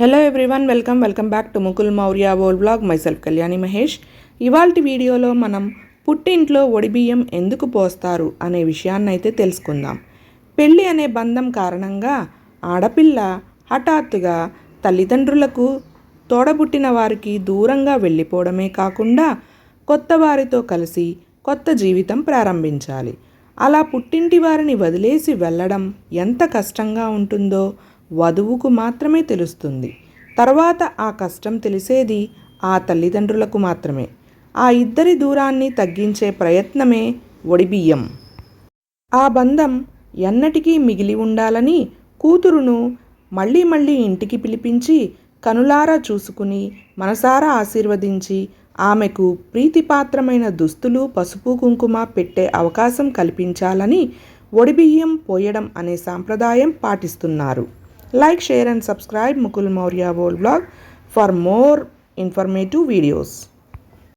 Hello everyone welcome welcome back to Mukul Maurya world blog myself Kalyani Mahesh ఇవాల్టి వీడియోలో మనం పుట్టింట్లో ఒడిబియ్యం ఎందుకు పోస్తారు అనే విషయాన్నైతే తెలుసుకుందాం పెళ్ళి అనే బంధం కారణంగా ఆడపిల్ల హఠాత్తుగా తల్లిదండ్రులకు తోడబుట్టిన వారికి దూరంగా వెళ్ళిపోవడమే కాకుండా కొత్త వారితో కలిసి కొత్త జీవితం ప్రారంభించాలి అలా పుట్టింటి వారిని వదిలేసి వెళ్ళడం ఎంత కష్టంగా ఉంటుందో వధువుకు మాత్రమే తెలుస్తుంది తర్వాత ఆ కష్టం తెలిసేది ఆ తల్లిదండ్రులకు మాత్రమే ఆ ఇద్దరి దూరాన్ని తగ్గించే ప్రయత్నమే ఒడిబియ్యం ఆ బంధం ఎన్నటికీ మిగిలి ఉండాలని కూతురును మళ్ళీ మళ్ళీ ఇంటికి పిలిపించి కనులారా చూసుకుని మనసారా ఆశీర్వదించి ఆమెకు ప్రీతిపాత్రమైన దుస్తులు పసుపు కుంకుమ పెట్టే అవకాశం కల్పించాలని ఒడిబియ్యం పోయడం అనే సాంప్రదాయం పాటిస్తున్నారు Like, share and subscribe Mukul Maurya World Vlog for more informative videos.